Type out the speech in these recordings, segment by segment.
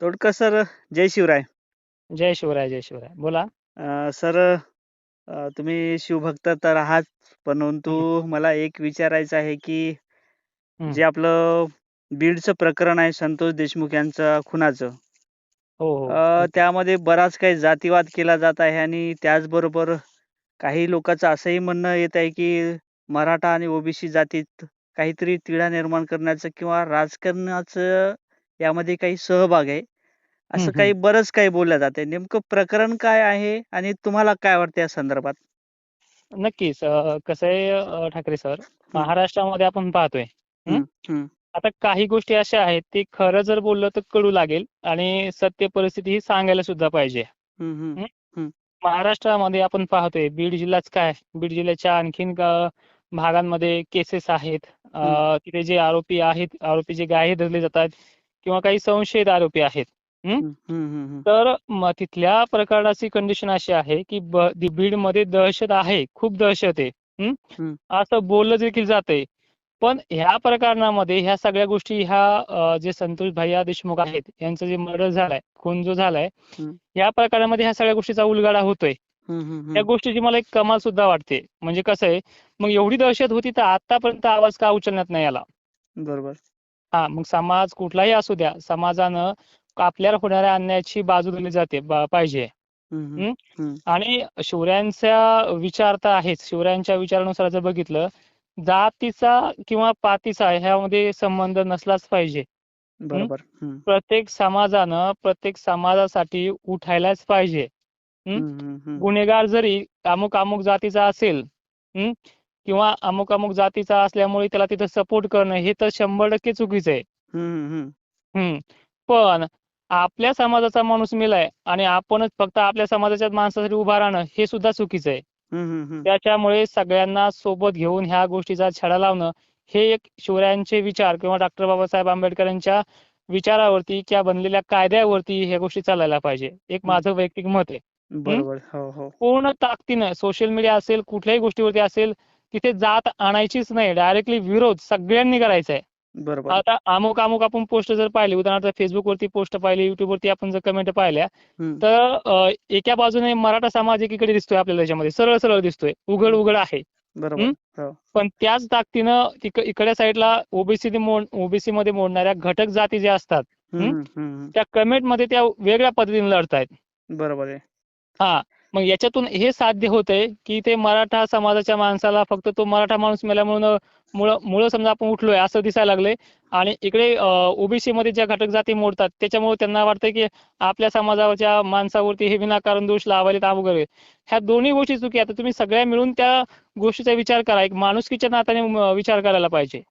Todkar sir जय शिवराय. जय शिवराय जय शिवराय. बोला. अ, सर अ, तुम्ही शिवभक्त तर आहात परंतु मला एक विचारायचं आहे की हं. जे आपलं बीडचं प्रकरण आहे संतोष देशमुख यांचं खुनाचं. हो हो. अ, त्यामध्ये बराच काही जातीवाद केला जात आहे आणि त्याचबरोबर काही लोकांचं असंही म्हणणं येत आहे की मराठा आणि ओबीसी जातीत काहीतरी तिढा निर्माण करण्याचं किंवा राजकारणाचं यामध्ये काही सहभाग आहे. असं काही बरंच काही बोललं जाते नेमकं प्रकरण काय आहे आणि तुम्हाला काय वाटतं या संदर्भात? नक्कीच. अ, कसं आहे अ, ठाकरे सर महाराष्ट्रामध्ये आपण पाहतोय हं? हं, हं, आता काही गोष्टी अशा आहेत ते खरं जर बोललं तर कळू लागेल आणि सत्य परिस्थिती ही सांगायला सुद्धा पाहिजे. हं, हं, हं? महाराष्ट्रामध्ये आपण पाहतोय बीड जिल्हाच काय? बीड जिल्ह्याच्या आणखीन भागांमध्ये केसेस आहेत. अ, तिथे जे आरोपी आहेत आरोपी जे गाहे धरले जातात किंवा काही संशयित आरोपी आहेत. तर तिथल्या प्रकरणाची कंडिशन अशी आहे की ब- दि- बीडमध्ये दहशत आहे खूप दहशत आहे. असं बोललं देखील जातंय. पण ह्या प्रकरणामध्ये ह्या सगळ्या गोष्टी ह्या जे संतोष भैया देशमुख आहेत यांचं जे मर्डर झालाय खून जो झालाय. या प्रकरणामध्ये ह्या सगळ्या गोष्टीचा उलगडा होतोय. त्या. गोष्टीची मला एक कमाल सुद्धा वाटते. म्हणजे कसं आहे मग एवढी दहशत होती तर आतापर्यंत आवाज का उचलण्यात नाही आला? बरोबर. हा मग समाज कुठलाही असू द्या समाजानं आपल्याला होणाऱ्या अन्यायाची बाजू दिली जाते पाहिजे. आणि शिवरायांचा विचार तर आहेच शिवरायांच्या विचारानुसार जर बघितलं जातीचा किंवा पातीचा ह्यामध्ये संबंध नसलाच पाहिजे. बरोबर प्रत्येक समाजानं प्रत्येक समाजासाठी उठायलाच पाहिजे. गुन्हेगार जरी अमुक अमुक जातीचा असेल? किंवा अमुक अमुक जातीचा असल्यामुळे त्याला तिथं सपोर्ट करणं हे तर शंभर टक्के चुकीचं आहे. हम्म पण आपल्या समाजाचा माणूस मेलाय आणि आपणच फक्त आपल्या समाजाच्या माणसासाठी उभा राहणं हे सुद्धा चुकीचं आहे. त्याच्यामुळे सगळ्यांना सोबत घेऊन ह्या गोष्टीचा छडा लावणं हे एक शिवरायांचे विचार किंवा डॉक्टर बाबासाहेब आंबेडकरांच्या विचारावरती किंवा बनलेल्या कायद्यावरती ह्या गोष्टी चालायला पाहिजे. एक माझं वैयक्तिक मत आहे. बरोबर. हो हो. पूर्ण ताकदीनं सोशल मीडिया असेल कुठल्याही गोष्टीवरती असेल तिथे जात आणायचीच नाही. डायरेक्टली विरोध सगळ्यांनी करायचा आहे बरोबर. आता अमुक अमुक आपण पोस्ट जर पाहिली उदाहरणार्थ फेसबुक वरती पोस्ट पाहिली युट्यूब वरती आपण जर कमेंट पाहिल्या तर एका बाजूने मराठा समाज एकीकडे दिसतोय आपल्याला त्याच्यामध्ये. सरळ सरळ दिसतोय. उघड उघड आहे. बरोबर. हं? पण त्याच ताकदीनं तिक इकडच्या साईडला ओबीसी ओबीसी मध्ये मोडणाऱ्या घटक जाती ज्या असतात त्या कमेंटमध्ये त्या वेगळ्या पद्धतीने लढतायत. बरोबर आहे. हा. मग याच्यातून हे साध्य होतंय की ते मराठा समाजाच्या माणसाला फक्त तो मराठा माणूस मेल्यामुळं मुळं मुळं समजा आपण उठलोय असं दिसायला लागलंय. आणि इकडे ओबीसी मध्ये ज्या घटक जाती मोडतात त्याच्यामुळे त्यांना वाटतंय की आपल्या समाजाच्या माणसावरती हे विनाकारण दोष लावायला वगैरे ह्या दोन्ही गोष्टी चुकी आता तुम्ही सगळ्या मिळून त्या गोष्टीचा विचार करा. एक माणुसकीच्या नात्याने विचार करायला पाहिजे.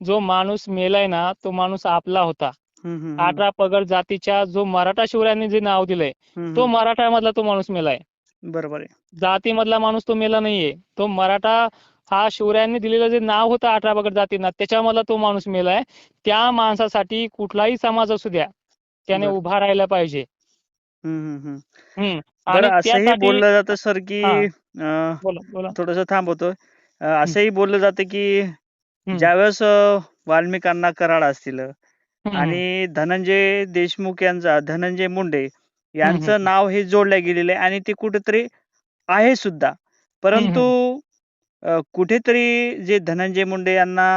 जो माणूस मेलाय ना तो माणूस आपला होता. अठरा पगड जातीच्या जो मराठा शिवरायांनी जे नाव दिलंय तो. मराठा मधला तो माणूस मेलाय. बरोबर आहे. जातीमधला माणूस तो मेला नाहीये. तो मराठा हा शिवरायांनी दिलेलं जे नाव होतं अठरा जातींना त्याच्यामधला तो माणूस मेलाय त्या माणसासाठी कुठलाही समाज असू द्या त्याने बरं. उभा राहायला पाहिजे. हम्म आणि बरं असंही त्यासाठी बोललं जातं सर की हा. अं, बोला बोला. थोडंसं थांबवतो अं, असंही बोललं जातं की हम्म, ज्यावेळेस अं, वाल्मिकांना कराड असतील हम्म, आणि धनंजय देशमुख यांचा धनंजय मुंडे यांचं नाव हे जोडलं गेलेलं आहे आणि ते कुठेतरी आहे सुद्धा. परंतु अं, कुठेतरी जे धनंजय मुंडे यांना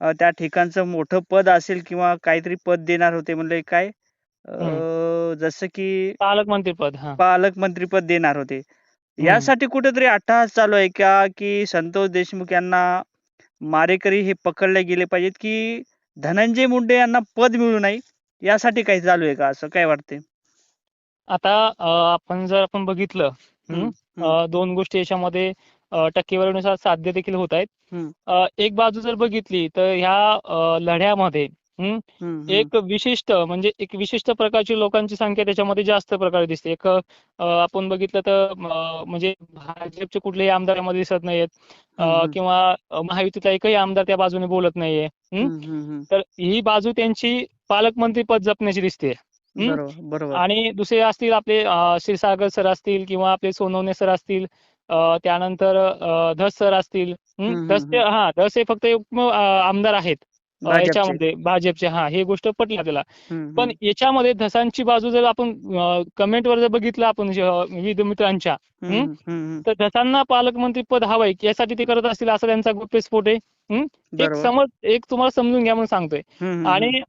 अं, त्या ठिकाणचं मोठं पद असेल किंवा काहीतरी पद देणार होते म्हणजे काय अं, जसं की पालकमंत्री पद हा. पालकमंत्रीपद देणार होते. यासाठी कुठेतरी अट्टहास चालू आहे का की संतोष देशमुख यांना मारेकरी हे पकडले गेले पाहिजेत की धनंजय मुंडे यांना पद मिळू नये यासाठी काही चालू आहे का असं काय वाटते आता आपण जर आपण बघितलं दोन गोष्टी याच्यामध्ये टक्केवारीनुसार साध्य देखील होत आहेत. एक बाजू जर बघितली तर ह्या लढ्यामध्ये हम्म, एक विशिष्ट म्हणजे एक विशिष्ट प्रकारची लोकांची संख्या त्याच्यामध्ये जास्त प्रकारे दिसते. एक आपण बघितलं तर म्हणजे भाजपचे कुठलेही आमदार यामध्ये दिसत नाहीयेत. किंवा महायुतीचा एकही आमदार त्या बाजूने बोलत नाहीये हम्म? तर ही बाजू त्यांची पालकमंत्री पद जपण्याची दिसते? बरोबर आणि दुसरे असतील आपले क्षीरसागर सर असतील किंवा आपले सोनवणे सर असतील त्यानंतर धस सर असतील धस. हा धस हे फक्त आमदार आहेत. याच्यामध्ये भाजपचे हा हे गोष्ट पटली आपल्याला. हम्म, पण याच्यामध्ये धसांची बाजू जर आपण कमेंटवर जर बघितलं आपण विविध मित्रांच्या तर धसांना पालकमंत्री पद हवंय यासाठी ते करत असतील असा त्यांचा गौप्यस्फोट आहे? एक समज एक तुम्हाला समजून घ्या म्हणून सांगतोय. आणि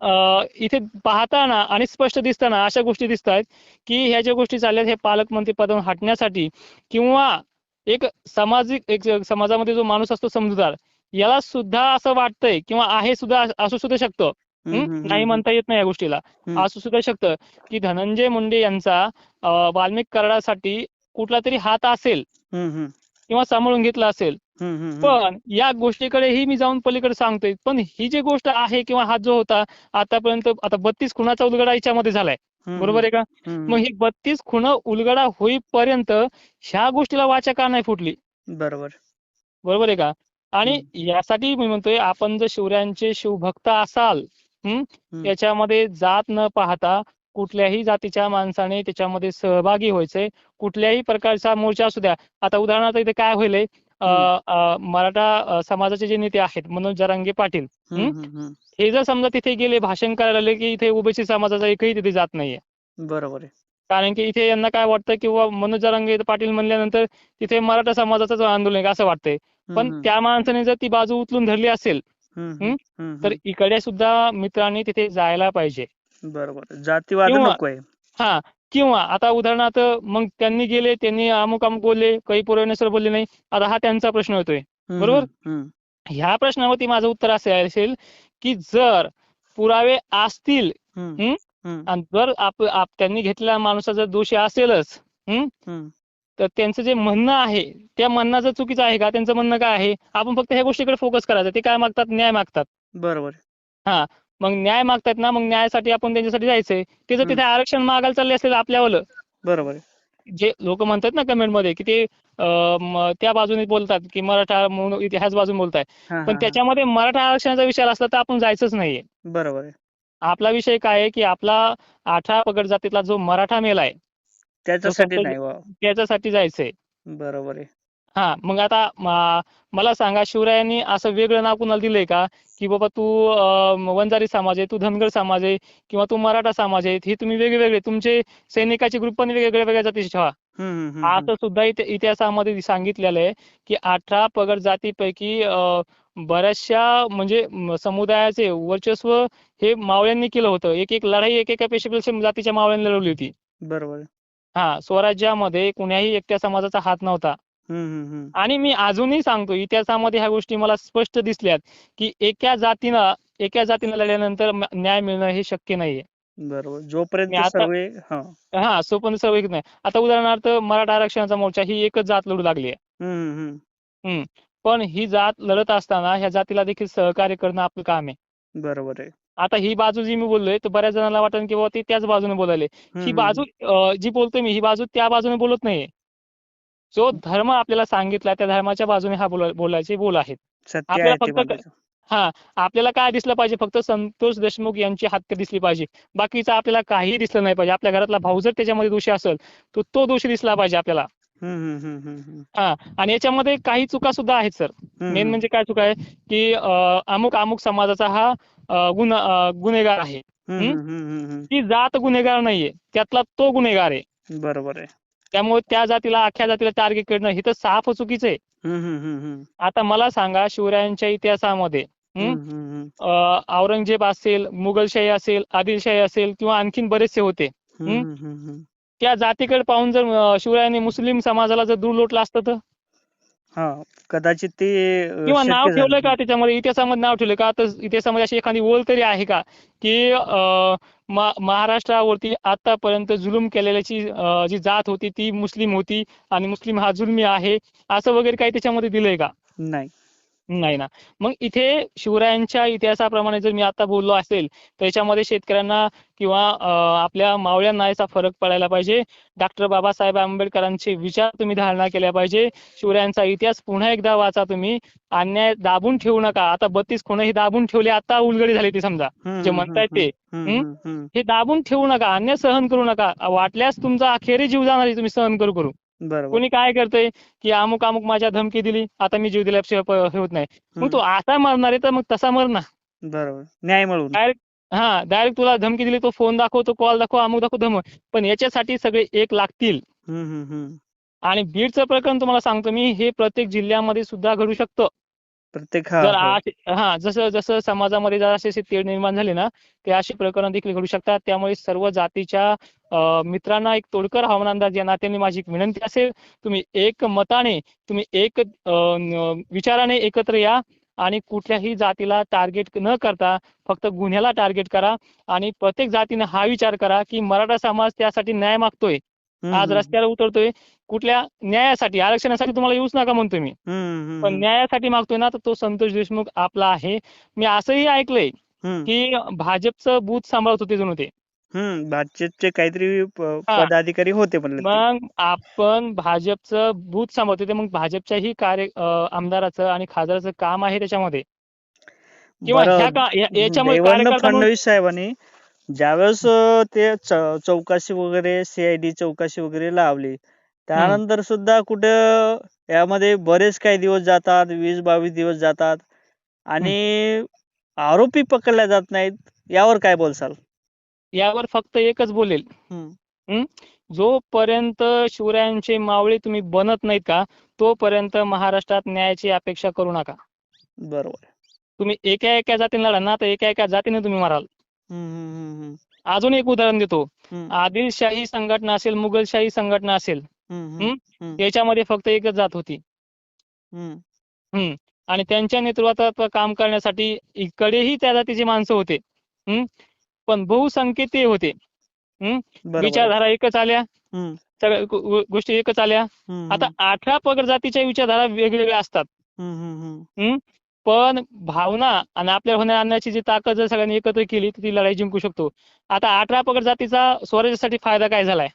इथे पाहताना आणि स्पष्ट दिसताना अशा गोष्टी दिसत आहेत की ह्या ज्या गोष्टी चालल्यात हे पालकमंत्री पदावरून हटण्यासाठी किंवा एक सामाजिक एक समाजामध्ये जो माणूस असतो समजूतदार याला सुद्धा असं वाटतंय किंवा आहे सुद्धा असू सुद्धा शकतं. नाही म्हणता येत नाही या गोष्टीला. असू सुद्धा शकतं की धनंजय मुंडे यांचा वाल्मिक कराडासाठी कुठला तरी हात असेल किंवा सांभाळून घेतला असेल. पण या गोष्टीकडेही मी जाऊन पलीकडे सांगतोय. पण ही जी गोष्ट आहे किंवा हा जो होता आतापर्यंत आता बत्तीस खुनाचा उलगडा याच्यामध्ये झालाय. बरोबर आहे का? मग ही बत्तीस खुन उलगडा होईपर्यंत ह्या गोष्टीला वाचा का नाही फुटली? बरोबर. बरोबर आहे का? आणि यासाठी मी म्हणतोय आपण जर शिवरायांचे शिवभक्त असाल हम्म हम्म. याच्यामध्ये जात न पाहता कुठल्याही जातीच्या माणसाने त्याच्यामध्ये सहभागी व्हायचंय. कुठल्याही प्रकारचा मोर्चा असू द्या. आता उदाहरणार्थ इथे काय होईल मराठा समाजाचे जे नेते आहेत मनोज जरांगे पाटील. हे जर समजा तिथे गेले भाषण करायला लागले की इथे ओबीसी समाजाचा एकही तिथे जात नाहीये. बरोबर आहे. कारण की इथे यांना काय वाटतं? किंवा मनोज जरांगे पाटील म्हणल्यानंतर तिथे मराठा समाजाचं आंदोलन आहे असं वाटतंय. पण त्या माणसाने जर ती बाजू उचलून धरली असेल तर इकडे सुद्धा मित्रांनी तिथे जायला पाहिजे. बरोबर. जातीवाद हा किंवा आता उदाहरणार्थ मग त्यांनी गेले त्यांनी अमुक अमुक बोलले काही पुरवण्यासर बोलले नाही. आता हा त्यांचा प्रश्न होतोय. बरोबर? ह्या प्रश्नावरती माझं उत्तर असे असेल की जर पुरावे असतील आणि जर आप आप- त्यांनी घेतलेल्या माणूसा जर दोषी असेलच. तर त्यांचं जे म्हणणं आहे त्या म्हणणं चुकीचं आहे का? त्यांचं म्हणणं काय आहे? आपण फक्त ह्या गोष्टीकडे फोकस करायचं. ते काय मागतात? न्याय मागतात. बरोबर. मग न्याय मागतात ना मग न्यायासाठी आपण त्यांच्यासाठी जायचंय. ते जर तिथे आरक्षण मागायला चालले असेल आपल्यावालं. बरोबर. जे लोक म्हणतात ना कमेंटमध्ये की ते त्या बाजूने बोलतात की मराठा म्हणून ह्याच बाजूने बोलताय हा, हा, पण हा. त्याच्यामध्ये मराठा आरक्षणाचा विषय असला तर आपण जायचंच नाहीये. बरोबर आपला विषय काय आहे की आपला अठरा पगड जातीतला जो मराठा मेला आहे त्याच्यासाठी नाही वा. त्याच्यासाठी जायचंय. बरोबर आहे. हा मग आता मला सांगा शिवरायांनी असं वेगळं नाव कुणाला दिलंय का? की बाबा तू वंजारी समाज आहे तू धनगर समाज आहे किंवा तू मराठा समाज आहे हे तुम्ही वेगवेगळे तुमचे सैनिकाचे ग्रुप पण वेगवेगळ्या वेगळ्या जातीचे ठेवा. असं सुद्धा इति- इतिहासामध्ये सांगितलेलं आहे की अठरा पगड जातीपैकी बऱ्याचशा म्हणजे समुदायाचे वर्चस्व हे मावळ्यांनी केलं होतं. एक एक लढाई एक एका पेशा जातीच्या मावळ्यांनी लढवली होती. बरोबर. हा स्वराज्यामध्ये कुण्याही एकट्या समाजाचा हात नव्हता. आणि मी अजूनही सांगतो इतिहासामध्ये ह्या गोष्टी मला स्पष्ट दिसल्यात की एका जातीनं एका जातीनं लढल्यानंतर न्याय मिळणं हे शक्य नाहीये. बरोबर. जोपर्यंत हा. सोपन सर्व नाही. आता उदाहरणार्थ मराठा आरक्षणाचा मोर्चा ही एकच जात लढू लागली आहे. पण ही जात लढत असताना ह्या जातीला देखील सहकार्य करणं आपलं काम आहे. बरोबर आहे. आता ही बाजू जी मी बोललोय तर बऱ्याच जणांना वाटेल की बाबा ती त्याच बाजूने बोलायले. ही बाजू जी बोलतोय मी ही बाजू त्या बाजूने बोलत नाहीये. जो धर्म आपल्याला सांगितला त्या धर्माच्या बाजूने हा बोला बोलायचे बोल आहेत. आपल्याला फक्त. हा आपल्याला काय दिसलं पाहिजे? फक्त संतोष देशमुख यांची हत्या दिसली पाहिजे. बाकीचं आपल्याला काहीही दिसलं नाही पाहिजे. आपल्या घरातला भाऊ जर त्याच्यामध्ये दोषी असेल तर तो दोषी दिसला पाहिजे आपल्याला. हा आणि याच्यामध्ये काही चुका सुद्धा आहेत सर. मेन. म्हणजे काय चुका आहे? की अमुक अमुक समाजाचा हा गुन्हा गुन्हेगार आहे. ती जात गुन्हेगार नाहीये. त्यातला तो गुन्हेगार आहे. बरोबर आहे. त्यामुळे त्या जातीला अख्ख्या जातीला टार्गेट करणं हे तर साफ चुकीचं आहे. आता मला सांगा शिवरायांच्या इतिहासामध्ये औरंगजेब असेल मुघलशाही असेल आदिलशाही असेल किंवा आणखीन बरेचसे होते. त्या जातीकडे पाहून जर शिवरायांनी मुस्लिम समाजाला जर दूर लोटलं असतं तर? हा कदाचित ते अं, किंवा शक्य नाव झालं. ठेवलंय का नाही. त्याच्यामध्ये? इतिहासामध्ये नाव ठेवलंय का? तर इतिहासामध्ये अशी एखादी ओळ तरी आहे का? की अं, मा- महाराष्ट्रावरती आतापर्यंत जुलूम केलेल्याची अं, जी जात होती ती मुस्लिम होती आणि मुस्लिम हा जुलमी आहे असं वगैरे काही त्याच्यामध्ये दिलंय का? नाही. नाही ना. मग इथे शिवरायांच्या इतिहासाप्रमाणे जर मी आता बोललो असेल तर याच्यामध्ये शेतकऱ्यांना किंवा आपल्या मावळ्यांना याचा फरक पडायला पाहिजे. डॉक्टर बाबासाहेब आंबेडकरांचे विचार तुम्ही धारणा केल्या पाहिजे. शिवरायांचा इतिहास पुन्हा एकदा वाचा तुम्ही. अन्याय दाबून ठेवू नका. आता बत्तीस कोणही दाबून ठेवले आता उलगडी झाली ती समजा. जे म्हणतायत ते. हे दाबून ठेवू नका. अन्याय सहन करू नका. वाटल्यास तुमचा अखेरी जीव जाणार आहे तुम्ही सहन करू करू. बरोबर. कोणी काय करतंय की अमुक अमुक माझ्या धमकी दिली आता मी जीव दिल्याशिवाय प- हे होत नाही. मग. तू असा मरणार आहे तर मग तसा मर ना. बरोबर. न्याय मिळवून. डायरेक्ट हा डायरेक्ट तुला धमकी दिली तो फोन दाखव तो कॉल दाखव अमुक दाखव धमक. पण याच्यासाठी सगळे एक लागतील. हम्म हम्म हम्म. आणि बीडचं प्रकरण तुम्हाला सांगतो मी हे प्रत्येक जिल्ह्यामध्ये सुद्धा घडू शकतं. प्रत्येक हा हो. जसं जसं समाजामध्ये जर असे तेढ निर्माण झाले ना ते अशी प्रकरण देखील घडू शकतात. त्यामुळे सर्व जातीच्या मित्रांना एक तोडकर हवामान अंदाज या नात्याने माझी एक विनंती असेल. तुम्ही एक मताने तुम्ही एक विचाराने एकत्र या आणि कुठल्याही जातीला टार्गेट न करता फक्त गुन्ह्याला टार्गेट करा आणि प्रत्येक जातीने हा विचार करा की मराठा समाज त्यासाठी न्याय मागतोय. आज रस्त्यावर उतरतोय. कुठल्या न्यायासाठी आरक्षणासाठी तुम्हाला येऊच नका म्हणतोय मी पण न्यायासाठी मागतोय ना तर तो संतोष देशमुख आपला आहे मी असंही ऐकलंय की भाजपचं बूथ सांभाळत होते जणू ते. भाजपचे काहीतरी. पदाधिकारी होते. मग आपण भाजपचं बूथ सांभाळतो ते मग भाजपच्याही कार्य आमदाराचं आणि खासदाराचं काम आहे त्याच्यामध्ये फडणवीस साहेबांनी ज्यावेळेस ते चौकशी वगैरे सीआयडी चौकशी वगैरे लावली त्यानंतर सुद्धा कुठं यामध्ये बरेच काही दिवस जातात वीस बावीस दिवस जातात. आणि आरोपी पकडले जात नाहीत. यावर काय बोलसाल? यावर फक्त एकच बोलेल. हम्म. जोपर्यंत शिवरायांचे मावळे तुम्ही बनत नाहीत का तोपर्यंत महाराष्ट्रात न्यायाची अपेक्षा करू नका. बरोबर. तुम्ही एका एका जातीने लढा ना तर एका एका जातीने तुम्ही माराल. हम्म, हम्म, हम्म, हम्म, अजून एक उदाहरण देतो. हम्म, आदिलशाही संघटना असेल मुघलशाही संघटना असेल याच्यामध्ये फक्त एकच जात होती. हम्म, हम्म. आणि त्यांच्या नेतृत्वात काम करण्यासाठी इकडेही त्या जातीची माणसं होते. हम्म? पण बहुसंख्येत ते होते. विचारधारा एकच आल्या. सगळ्या गोष्टी एकच आल्या. आता अठरा पगड जातीच्या विचारधारा वेगवेगळ्या असतात. पण भावना आणि आपल्या होण्या आणण्याची जी ताकद जर सगळ्यांनी एकत्र केली तर ती लढाई जिंकू शकतो. आता अठरा पगड जातीचा स्वराज्यासाठी फायदा काय झालाय?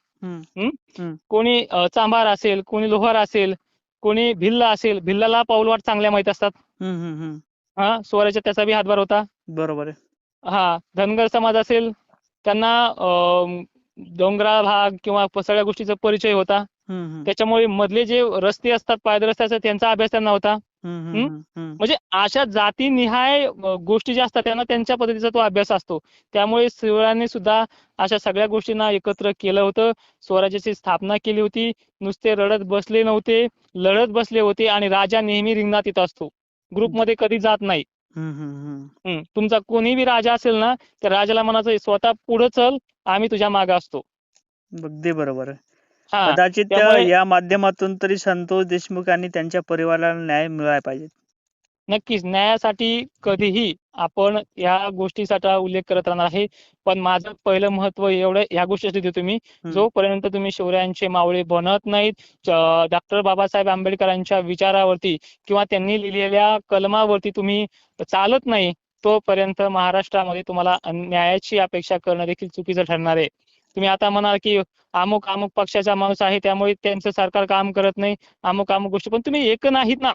कोणी चांभार असेल कोणी लोहार असेल कोणी भिल्ला असेल भिल्लाला पाऊलवाट चांगल्या माहीत असतात. हा? स्वराज्यात त्याचा बी हातभार होता. बरोबर आहे. हा. धनगर समाज असेल त्यांना डोंगराळ भाग किंवा सगळ्या गोष्टीचा परिचय होता. त्याच्यामुळे मधले जे रस्ते असतात पायदळ रस्त्याचा त्यांचा अभ्यास त्यांना होता. म्हणजे अशा जातीनिहाय गोष्टी ज्या असतात त्यांना त्यांच्या पद्धतीचा तो अभ्यास असतो. त्यामुळे शिवरायांनी सुद्धा अशा सगळ्या गोष्टींना एकत्र केलं होतं. स्वराज्याची स्थापना केली होती. नुसते रडत बसले नव्हते. लढत बसले होते आणि राजा नेहमी रिंगणात येत असतो. ग्रुपमध्ये कधी जात नाही. तुमचा कोणी बी राजा असेल ना त्या राजाला म्हणायचं स्वतः पुढे चल. आम्ही तुझ्या मागे असतो. अगदी बरोबर. कदाचित त्या- त्यामुळे- या माध्यमातून तरी संतोष देशमुख आणि त्यांच्या परिवाराला न्याय मिळाला पाहिजे. नक्कीच न्यायासाठी कधीही आपण या गोष्टीसाठी उल्लेख करत राहणार आहे. पण माझं पहिलं महत्त्व एवढं या गोष्टीसाठी देतो मी हम्म. जोपर्यंत तुम्ही शिवरायांचे मावळे बनत नाहीत डॉक्टर बाबासाहेब आंबेडकरांच्या विचारावरती किंवा त्यांनी लिहिलेल्या कलमावरती तुम्ही चालत नाही तोपर्यंत महाराष्ट्रामध्ये तुम्हाला न्यायाची अपेक्षा करणं देखील चुकीचं ठरणार आहे. तुम्ही आता म्हणाल की अमुक अमुक पक्षाचा माणूस आहे त्यामुळे त्यांचं सरकार काम करत नाही अमुक अमुक गोष्टी. पण तुम्ही एक नाहीत ना.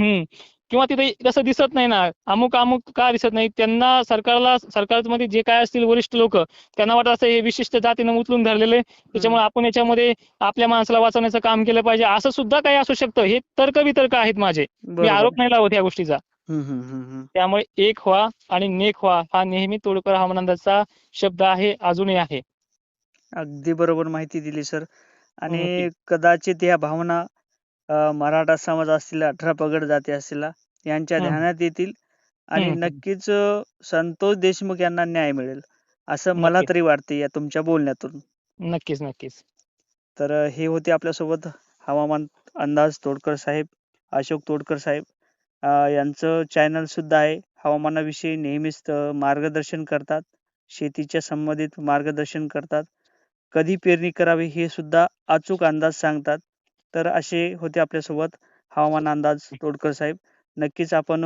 हम्म, किंवा तिथे तसं दिसत नाही ना. अमुक अमुक का दिसत नाही? त्यांना सरकारला सरकारमध्ये जे काय असतील वरिष्ठ लोक त्यांना वाटत असं हे विशिष्ट जातीनं उचलून धरलेले त्याच्यामुळे आपण याच्यामध्ये आपल्या माणसाला वाचवण्याचं काम केलं पाहिजे. असं सुद्धा काही असू शकतं. हे तर्क वितर्क आहेत माझे. मी आरोप नाही लावत या गोष्टीचा. हम्म, हम्म, हम्म, हम्म. त्यामुळे एक व्हा आणि नेक व्हा हा नेहमी तोडकर हवामानंदाचा शब्द आहे अजूनही आहे अगदी बरोबर माहिती दिली सर आणि. कदाचित या भावना मराठा समाज असतील अठरा पगड जाती असतील यांच्या. ध्यानात येतील आणि. नक्कीच संतोष देशमुख यांना न्याय मिळेल असं मला. तरी वाटते या तुमच्या बोलण्यातून नक्कीच नक्कीच तर हे होते आपल्यासोबत हवामान अंदाज तोडकर साहेब अशोक तोडकर साहेब यांचं चॅनल सुद्धा आहे. हवामानाविषयी नेहमीच मार्गदर्शन करतात. शेतीच्या संबंधित मार्गदर्शन करतात. कधी पेरणी करावी हे सुद्धा अचूक अंदाज सांगतात. तर असे होते आपल्यासोबत हवामान अंदाज तोडकर साहेब. नक्कीच आपण